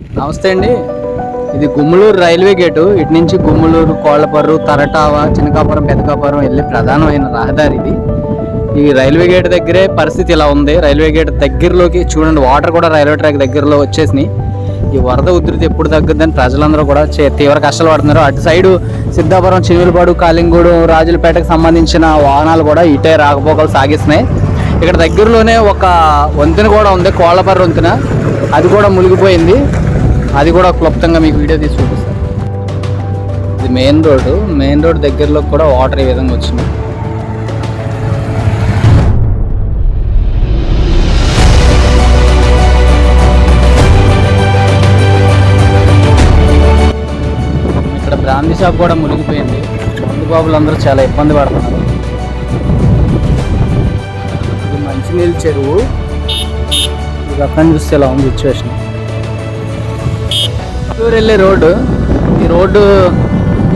నమస్తే అండి. ఇది గుమ్మలూరు రైల్వే గేటు. ఇటు నుంచి గుమ్మలూరు కోళ్ళపర్రు తరటావ చిన్నకాపురం పెద్దకాపురం వెళ్ళే ప్రధానమైన రహదారి ఇది. ఈ రైల్వే గేట్ దగ్గరే పరిస్థితి ఇలా ఉంది. రైల్వే గేట్ దగ్గరలోకి చూడండి వాటర్ కూడా రైల్వే ట్రాక్ దగ్గరలో వచ్చేసినాయి. ఈ వరద ఉధృతి ఎప్పుడు తగ్గుద్దని ప్రజలందరూ కూడా చే- తీవ్ర కష్టాలు పడుతున్నారు. అటు సైడు సిద్ధాపురం చిమిలిపాడు కాలింగూడు రాజులపేటకు సంబంధించిన వాహనాలు కూడా ఇటే రాకపోకలు సాగిస్తున్నాయి. ఇక్కడ దగ్గరలోనే ఒక వంతెన కూడా ఉంది కోళ్ళపర్రు వంతెన. అది కూడా మునిగిపోయింది. అది కూడా క్లుప్తంగా మీకు వీడియో తీసి చూపిస్తాను ఇది మెయిన్ రోడ్డు. మెయిన్ రోడ్ దగ్గరలో కూడా వాటర్ ఈ విధంగా వచ్చింది. ఇక్కడ బ్రాందీ షాప్ కూడా మునిగిపోయింది. మందు అందరూ చాలా ఇబ్బంది పడుతున్నారు. ఇది మంచినీళ్ళ చెరువు. ఇది అక్కడ చూస్తే ఇలా ఉంది సిచ్యువేషన్ చిత్తూరు వెళ్ళే రోడ్డు ఈ రోడ్డు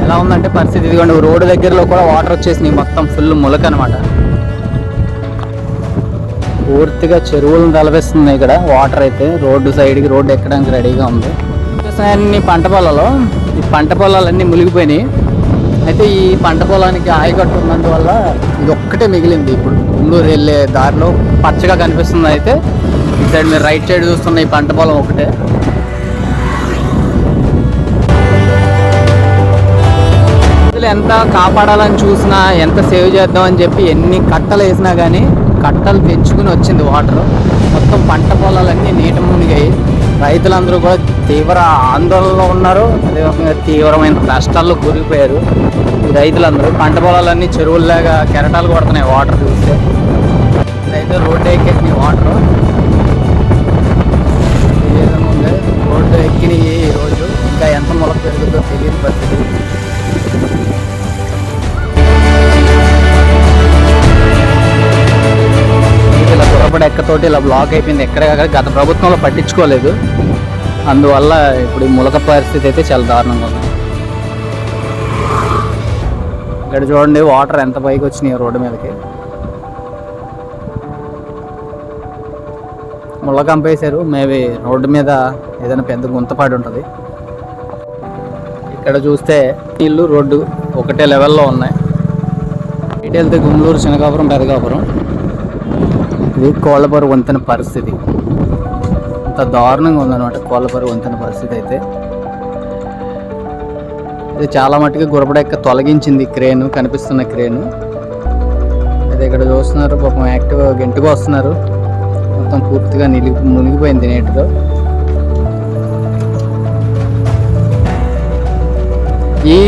ఎలా ఉందంటే పరిస్థితి ఇదిగోండి. రోడ్డు దగ్గరలో కూడా వాటర్ వచ్చేసినాయి. మొత్తం ఫుల్ ములక అనమాట పూర్తిగా చెరువులను తలపిస్తుంది ఇక్కడ. వాటర్ అయితే రోడ్డు సైడ్కి రోడ్డు ఎక్కడానికి రెడీగా ఉంది. అన్ని పంట పొలాలు ఈ పంట పొలాలన్నీ మునిగిపోయినాయి. అయితే ఈ పంట పొలానికి ఆయకట్టు ఉన్నందువల్ల ఇది ఒక్కటే మిగిలింది. ఇప్పుడు ఉండూరు వెళ్ళే దారిలో పచ్చగా కనిపిస్తుంది. అయితే ఈ సైడ్ మీరు రైట్ సైడ్ చూస్తున్న ఈ పంట పొలం ఒకటే ఎంత కాపాడాలని చూసినా ఎంత సేవ్ చేద్దాం అని చెప్పి ఎన్ని కట్టలు వేసినా కానీ కట్టలు తెంచుకుని వచ్చింది వాటర్ మొత్తం పంట పొలాలన్నీ నీట మునిగాయి. రైతులందరూ కూడా తీవ్ర ఆందోళనలో ఉన్నారు. అదేవిధంగా తీవ్రమైన కష్టాల్లో కూరిపోయారు. ఈ రైతులందరూ పంట పొలాలన్నీ చెరువుల్లాగా కెరటాలు కొడుతున్నాయి వాటర్ చూస్తే. అయితే రోడ్డు ఎక్కేసినాయి వాటర్ ఈ విధంగా ఉంది. రోడ్డు ఎక్కినాయి ఈ రోజు ఇంకా ఎంత మొలక పెరుగుతుందో తెలియని పరిస్థితి. ఇలా ఎక్కతోటి ఇలా బ్లాక్ అయిపోయింది. ఎక్కడ గత ప్రభుత్వంలో పట్టించుకోలేదు. అందువల్ల ఇప్పుడు ఈ ములక పరిస్థితి అయితే చాలా దారుణంగా ఉంది. ఇక్కడ చూడండి వాటర్ ఎంత పైకి వచ్చినాయి రోడ్డు మీదకి. ముళ్ళ కంపేశారు. మేబీ రోడ్డు మీద ఏదైనా పెద్ద గుంతపాడి ఉంటుంది. ఇక్కడ చూస్తే నీళ్ళు రోడ్డు ఒకటే లెవెల్లో ఉన్నాయి. ఇటు వెళ్తే గుంటూరు చిన్నకాపురం పెదకాపురం ఇది కోళ్ళపరు వంతెన పరిస్థితి. అంత దారుణంగా ఉందన్నమాట కోళ్ళపరు వంతెన పరిస్థితి అయితే. ఇది చాలా మట్టుకు గురపడెక్క తొలగించింది క్రేను కనిపిస్తున్న క్రేను. అయితే ఇక్కడ చూస్తున్నారు పాపం యాక్టివ్ గెంటుగా వస్తున్నారు. మొత్తం పూర్తిగా నిలిగి మునిగిపోయింది నీటితో. ఈ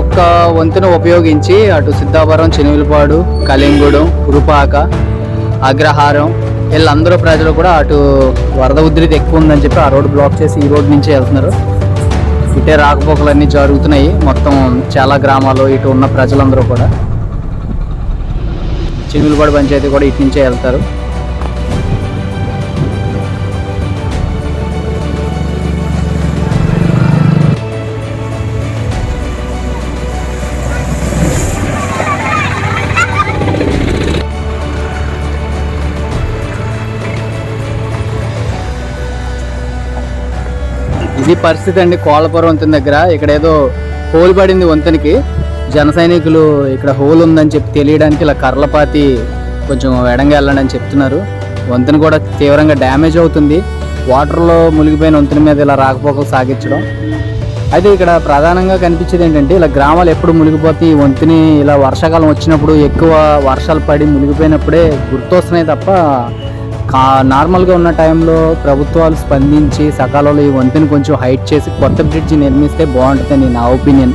ఒక్క వంతెన ఉపయోగించి అటు సిద్ధాపురం చెనివిలపాడు కలింగూడెం ఉరుపాక అగ్రహారం. వీళ్ళందరూ ప్రజలు కూడా అటు వరద ఉధృతి ఎక్కువ ఉందని చెప్పి ఆ రోడ్డు బ్లాక్ చేసి ఈ రోడ్డు నుంచే వెళ్తున్నారు. ఇటే రాకపోకలు అన్నీ జరుగుతున్నాయి. మొత్తం చాలా గ్రామాలు ఇటు ఉన్న ప్రజలందరూ కూడా. చెనివిలపాడు పంచాయతీ కూడా ఇటు నుంచే వెళ్తారు. ఇది పరిస్థితి అండి. కోళ్ళపురం వంతెన దగ్గర ఇక్కడ ఏదో హోల్ పడింది వంతెనకి. జన సైనికులు ఇక్కడ హోల్ ఉందని చెప్పి తెలియడానికి ఇలా కర్లపాతి కొంచెం ఎడంగా వెళ్ళండి అని చెప్తున్నారు. వంతెన కూడా తీవ్రంగా డ్యామేజ్ అవుతుంది. వాటర్లో మునిగిపోయిన వంతెన మీద ఇలా రాకపోకలు సాగించడం. అయితే ఇక్కడ ప్రధానంగా కనిపించేది ఏంటంటే ఇలా గ్రామాలు ఎప్పుడు మునిగిపోతాయి ఈ వంతెని ఇలా వర్షాకాలం వచ్చినప్పుడు ఎక్కువ వర్షాలు పడి మునిగిపోయినప్పుడే గుర్తొస్తున్నాయి తప్ప నార్మల్గా ఉన్న టైంలో ప్రభుత్వాలు స్పందించి సకాలంలో ఈ వంతెన కొంచెం హైట్ చేసి కొత్త బ్రిడ్జ్ నిర్మిస్తే బాగుంటుందని నా ఒపీనియన్.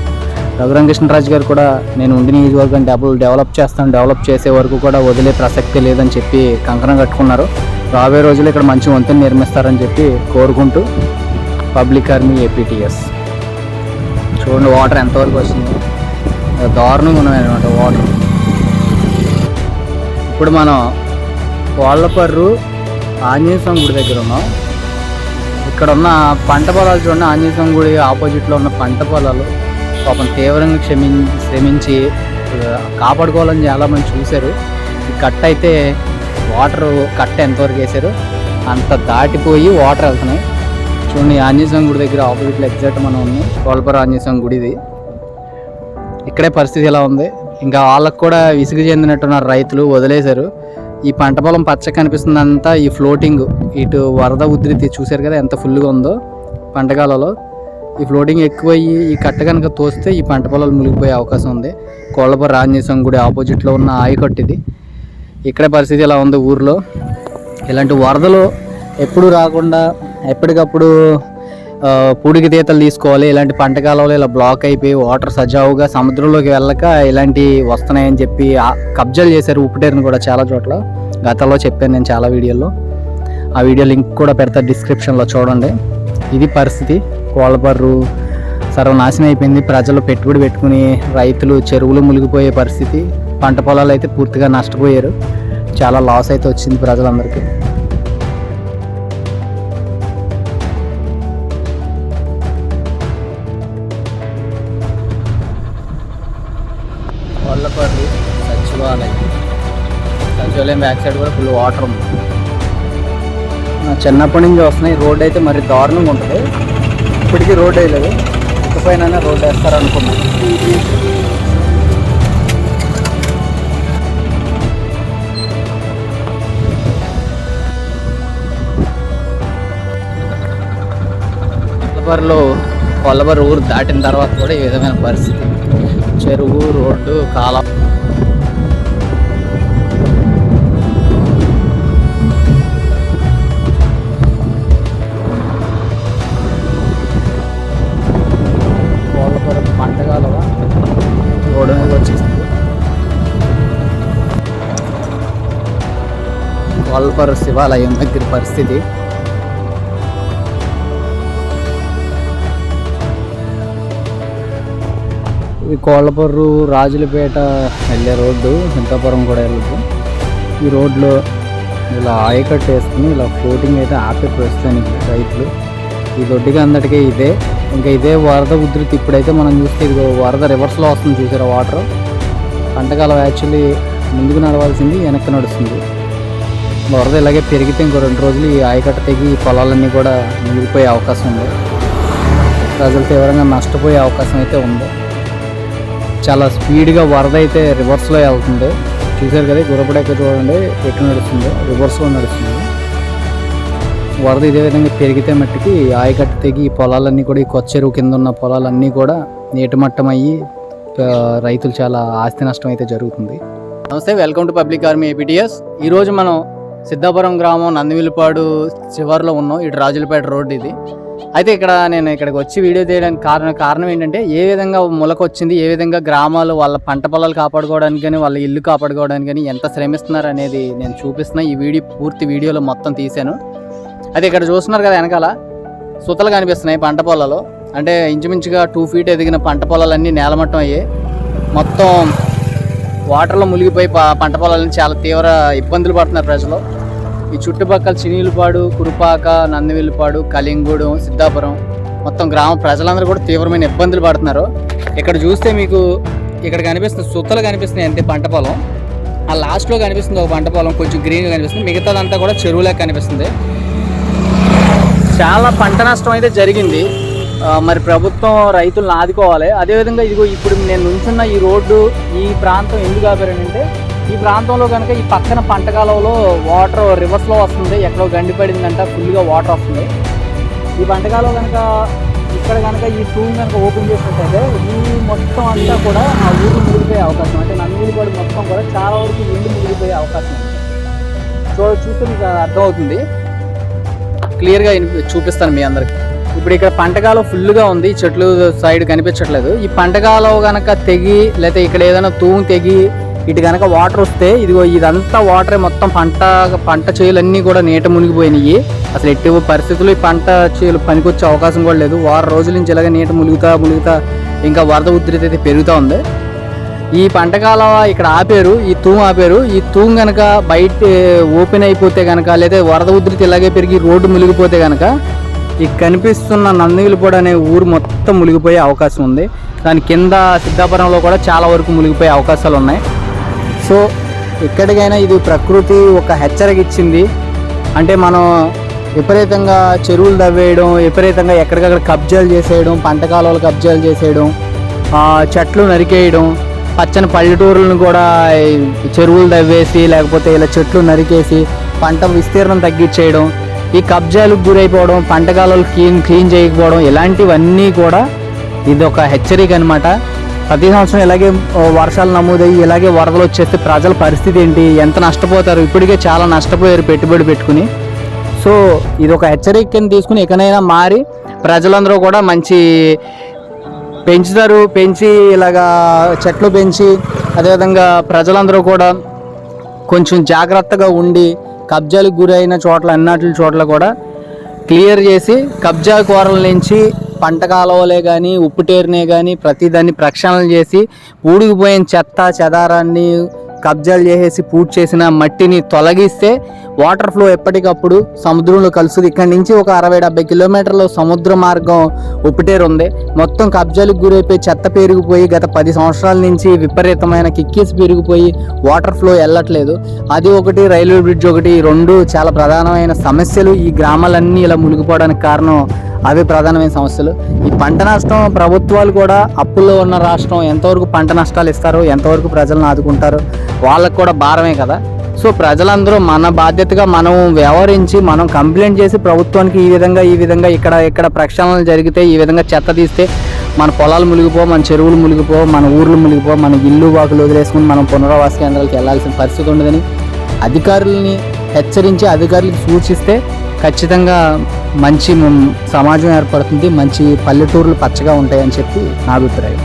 రఘురంకృష్ణరాజు గారు కూడా నేను ఉండి నియోజకవర్గం డబుల్ డెవలప్ చేస్తాను డెవలప్ చేసే వరకు కూడా వదిలే ప్రసక్తి లేదని చెప్పి కంకణం కట్టుకున్నారు. రాబోయే రోజుల్లో ఇక్కడ మంచి వంతెన నిర్మిస్తారని చెప్పి కోరుకుంటూ పబ్లిక్ ఆర్మీ ఏపీటీఎస్. చూడండి వాటర్ ఎంతవరకు వస్తుంది దారుణంగా ఉన్నాయి అనమాట వాటర్. ఇప్పుడు మనం కోళ్ళపర్రు ఆంజనేయ స్వామి గుడి దగ్గర ఉన్నాం. ఇక్కడ ఉన్న పంట పొలాలు చూడండి ఆంజనేయ స్వామి గుడి ఆపోజిట్లో ఉన్న పంట పొలాలు. పాపం తీవ్రంగా క్షమి శ్రమించి కాపాడుకోవాలని చాలామంది చూశారు. ఈ కట్ట అయితే వాటర్ కట్ట ఎంతవరకు వేశారు? అంత దాటిపోయి వాటర్ వెళ్తున్నాయి. చూడండి ఆంజనేయ స్వామి గుడి దగ్గర ఆపోజిట్లో ఎగ్జాక్ట్ మనం ఉన్నాం. కోల్పర ఆంజనేయ స్వామి గుడి ఇది ఇక్కడే పరిస్థితి ఎలా ఉంది? ఇంకా వాళ్ళకు కూడా విసుగు చెందినట్టున్నారు రైతులు వదిలేశారు. ఈ పంట పొలం పచ్చ కనిపిస్తుందంతా ఈ ఫ్లోటింగ్. ఇటు వరద ఉధృతి చూశారు కదా ఎంత ఫుల్గా ఉందో పంటకాలలో ఈ ఫ్లోటింగ్ ఎక్కువయ్యి ఈ కట్ట కనుక తోస్తే ఈ పంట పొలాలు మునిగిపోయే అవకాశం ఉంది. కోళ్ళపర ఆంజనేయ గుడి ఆపోజిట్లో ఉన్న ఆయకట్టు ఇది. ఇక్కడే పరిస్థితి ఎలా ఉంది ఊర్లో? ఇలాంటి వరదలు ఎప్పుడు రాకుండా ఎప్పటికప్పుడు పూడికి తీతలు తీసుకోవాలి ఇలాంటి పంట కాలంలో ఇలా బ్లాక్ అయిపోయి వాటర్ సజావుగా సముద్రంలోకి వెళ్ళక ఇలాంటి వస్తున్నాయని చెప్పి ఆ కబ్జాలు చేశారు ఉప్పుటేరుని కూడా చాలా చోట్ల. గతంలో చెప్పాను నేను చాలా వీడియోల్లో. ఆ వీడియో లింక్ కూడా పెడతా డిస్క్రిప్షన్లో చూడండి. ఇది పరిస్థితి. కోళ్ళబర్రు సర్వనాశనం అయిపోయింది. ప్రజలు పెట్టుబడి పెట్టుకుని రైతులు చెరువులు మునిగిపోయే పరిస్థితి. పంట పొలాలు అయితే పూర్తిగా నష్టపోయారు. చాలా లాస్ అయితే వచ్చింది ప్రజలందరికీ. సచివాలయం బ్యాక్ సైడ్ కూడా ఫుల్ వాటర్ ఉంది. చిన్నప్పటి నుంచి వస్తున్నాయి. రోడ్ అయితే మరి దారుణంగా ఉంటుంది. ఇప్పటికీ రోడ్ వేయలేదు. ఇకపైన రోడ్ వేస్తారనుకున్నాను కొల్లబర్లో కొల్లబర్ ఊరు దాటిన తర్వాత కూడా ఈ విధమైన పరిస్థితి. చెరువు రోడ్డు కాలం. కోళ్ళపురం శివాలయం దగ్గర పరిస్థితి. ఇది కోళ్ళపర్రు రాజులపేట వెళ్ళే రోడ్డు సింతాపురం కూడా వెళ్ళదు ఈ రోడ్లో ఇలా ఆయకట్టు వేసుకుని ఇలా ఫ్లోటింగ్ అయితే ఆపే ప్రస్తుతానికి రైతులు. ఈ దొడ్డిగా అందరికీ ఇదే. ఇంకా ఇదే వరద ఉధృతి ఇప్పుడైతే మనం చూస్తే ఇది వరద రివర్స్లో వస్తుంది చూసారా వాటర్ పంటకాలం యాక్చువల్లీ ముందుకు నడవాల్సింది వెనక్కి నడుస్తుంది. వరద ఇలాగే పెరిగితే ఇంకో రెండు రోజులు ఈ ఆయకట్ట తెగి పొలాలన్నీ కూడా మునిగిపోయే అవకాశం ఉంది. ప్రజలు తీవ్రంగా నష్టపోయే అవకాశం అయితే ఉంది. చాలా స్పీడ్గా వరద అయితే రివర్స్లో వెళ్తుంది. చూశారు కదా గురపడెక్క చూడండి ఎటు నడుస్తుంది రివర్స్లో నడుస్తుంది. వరద ఇదే విధంగా పెరిగితే మట్టికి ఆయకట్ట తెగి పొలాలన్నీ కూడా ఈ కొత్త చెరువు కింద ఉన్న పొలాలన్నీ కూడా నీటిమట్టం అయ్యి రైతులు చాలా ఆస్తి నష్టం అయితే జరుగుతుంది. నమస్తే welcome to public army APTS ఈరోజు మనం సిద్ధాపురం గ్రామం నందిమిలిపాడు చివరిలో ఉన్నాం. ఇటు రాజులపేట రోడ్డు ఇది. అయితే ఇక్కడ నేను ఇక్కడికి వచ్చి వీడియో తీయడానికి కారణం కారణం ఏంటంటే ఏ విధంగా మొలక వచ్చింది ఏ విధంగా గ్రామాలు వాళ్ళ పంట పొలాలు కాపాడుకోవడానికి కానీ వాళ్ళ ఇల్లు కాపాడుకోవడానికి కానీ ఎంత శ్రమిస్తున్నారు అనేది నేను చూపిస్తున్నా. ఈ వీడియో పూర్తి వీడియోలో మొత్తం తీశాను. అయితే ఇక్కడ చూస్తున్నారు కదా వెనకాల సుతలు కనిపిస్తున్నాయి పంట పొలాలు అంటే ఇంచుమించుగా టూ ఫీట్ ఎదిగిన పంట పొలాలన్నీ నేలమట్టం అయ్యాయి. మొత్తం వాటర్లో మునిగిపోయి పంట పొలాలని చాలా తీవ్ర ఇబ్బందులు పడుతున్నారు ప్రజలు. ఈ చుట్టుపక్కల చినీలపాడు కురుపాక నందివిల్లిపాడు కలింగూడెం సిద్ధాపురం మొత్తం గ్రామ ప్రజలందరూ కూడా తీవ్రమైన ఇబ్బందులు పడుతున్నారు. ఇక్కడ చూస్తే మీకు ఇక్కడ కనిపిస్తుంది సుత్తలు కనిపిస్తున్నాయి అంతే పంట పొలం. ఆ లాస్ట్లో కనిపిస్తుంది ఒక పంట పొలం కొంచెం గ్రీన్గా కనిపిస్తుంది. మిగతాదంతా కూడా చెరువులాగా కనిపిస్తుంది. చాలా పంట నష్టం అయితే జరిగింది. మరి ప్రభుత్వం రైతులను ఆదుకోవాలి. అదేవిధంగా ఇదిగో ఇప్పుడు నేను నుంచున్న ఈ రోడ్డు ఈ ప్రాంతం ఎందుకు ఆపారంటే ఈ ప్రాంతంలో కనుక ఈ పక్కన పంట కాలంలో వాటర్ రివర్స్లో వస్తుంది. ఎక్కడో గండి పడిందంట ఫుల్గా వాటర్ వస్తుంది. ఈ పంటకాలం కనుక ఇక్కడ కనుక ఈ టూమ్ కనుక ఓపెన్ చేసినట్టయితే ఈ మొత్తం అంతా కూడా ఆ ఊరు మునిగిపోయే అవకాశం. అంటే నందిని కూడా మొత్తం కూడా చాలా వరకు ఎండు మునిగిపోయే అవకాశం ఉంది. సో చూస్తే మీకు అర్థమవుతుంది. క్లియర్గా చూపిస్తాను మీ అందరికి. ఇప్పుడు ఇక్కడ పంటగాలో ఫుల్గా ఉంది చెట్లు సైడ్ కనిపించట్లేదు. ఈ పంటగాలో కనుక తెగి లేకపోతే ఇక్కడ ఏదైనా తూము తెగి ఇటు కనుక వాటర్ వస్తే ఇదిగో ఇదంతా వాటరే మొత్తం పంట పంట చేలన్నీ కూడా నీట మునిగిపోయినాయి. అసలు ఎట్టి పరిస్థితుల్లో ఈ పంట చేలు పనికొచ్చే అవకాశం కూడా లేదు. వారం రోజుల నుంచి ఇలాగ నీట ములుగుతా ములుగుతా ఇంకా వరద ఉధృతి అయితే పెరుగుతూ ఉంది. ఈ పంటకాలం ఇక్కడ ఆపారు ఈ తూము ఆపారు. ఈ తూము కనుక బయట ఓపెన్ అయిపోతే కనుక లేదా వరద ఉధృతి ఇలాగే పెరిగి రోడ్డు మునిగిపోతే కనుక ఈ కనిపిస్తున్న నందిగిలిపూడి అనే ఊరు మొత్తం మునిగిపోయే అవకాశం ఉంది. దాని కింద సిద్ధాపురంలో కూడా చాలా వరకు మునిగిపోయే అవకాశాలు ఉన్నాయి. సో ఎక్కడికైనా ఇది ప్రకృతి ఒక హెచ్చరిక ఇచ్చింది. అంటే మనం విపరీతంగా చెరువులు తవ్వేయడం విపరీతంగా ఎక్కడికక్కడ కబ్జాలు చేసేయడం పంట కాలువలు కబ్జాలు చేసేయడం చెట్లు నరికేయడం పచ్చని పల్లెటూరులను కూడా చెరువులు తవ్వేసి లేకపోతే ఇలా చెట్లు నరికేసి పంట విస్తీర్ణం తగ్గించేయడం ఈ కబ్జాలకు గురైపోవడం పంట క్లీన్ క్లీన్ చేయకపోవడం ఇలాంటివన్నీ కూడా ఇది ఒక హెచ్చరిక అనమాట ప్రతి సంవత్సరం ఇలాగే వర్షాలు నమోదయ్యి ఇలాగే వరదలు వచ్చేస్తే ప్రజల పరిస్థితి ఏంటి? ఎంత నష్టపోతారు? ఇప్పటికే చాలా నష్టపోయారు పెట్టుబడి పెట్టుకుని. సో ఇది ఒక హెచ్చరికను తీసుకుని ఎక్కడైనా మారి ప్రజలందరూ కూడా మంచి పెంచుతారు. పెంచి ఇలాగా చెట్లు పెంచి అదేవిధంగా ప్రజలందరూ కూడా కొంచెం జాగ్రత్తగా ఉండి కబ్జాలకు గురైన చోట్ల అన్నట్ల చోట్ల కూడా క్లియర్ చేసి కబ్జా కూరల నుంచి పంట కాలువలే కానీ ఉప్పుటేరునే కానీ ప్రతిదాన్ని ప్రక్షాళన చేసి ఊడికిపోయిన చెత్త చెదారాన్ని కబ్జాలు చేసేసి పూర్తి చేసిన మట్టిని తొలగిస్తే వాటర్ ఫ్లో ఎప్పటికప్పుడు సముద్రంలో కలుస్తుంది. ఇక్కడ నుంచి ఒక అరవై డెబ్బై కిలోమీటర్లు సముద్ర మార్గం ఉప్పుటేరు ఉంది. మొత్తం కబ్జాలకు గురైపోయి చెత్త పెరిగిపోయి గత పది సంవత్సరాల నుంచి విపరీతమైన కిక్కీస్ పెరిగిపోయి వాటర్ ఫ్లో వెళ్ళట్లేదు. అది ఒకటి రైల్వే బ్రిడ్జ్ ఒకటి రెండు చాలా ప్రధానమైన సమస్యలు ఈ గ్రామాలన్నీ ఇలా మునిగిపోవడానికి కారణం అవి ప్రధానమైన సమస్యలు. ఈ పంట నష్టం ప్రభుత్వాలు కూడా అప్పుల్లో ఉన్న రాష్ట్రం ఎంతవరకు పంట నష్టాలు ఇస్తారు ఎంతవరకు ప్రజలను ఆదుకుంటారు వాళ్ళకు కూడా భారమే కదా. సో ప్రజలందరూ మన బాధ్యతగా మనం వ్యవహరించి మనం కంప్లైంట్ చేసి ప్రభుత్వానికి ఈ విధంగా ఈ విధంగా ఇక్కడ ఇక్కడ ప్రక్షాళనలు జరిగితే ఈ విధంగా చెత్త తీస్తే మన పొలాలు మునిగిపో మన చెరువులు మునిగిపో మన ఊర్లు మునిగిపో మన ఇల్లు వాకులు వదిలేసుకుని మనం పునరావాస కేంద్రాలకు వెళ్ళాల్సిన పరిస్థితి ఉండదని అధికారులని హెచ్చరించి అధికారులకు సూచిస్తే ఖచ్చితంగా మంచి సమాజం ఏర్పడుతుంది మంచి పల్లెటూర్లు పచ్చగా ఉంటాయని చెప్పి నా అభిప్రాయం.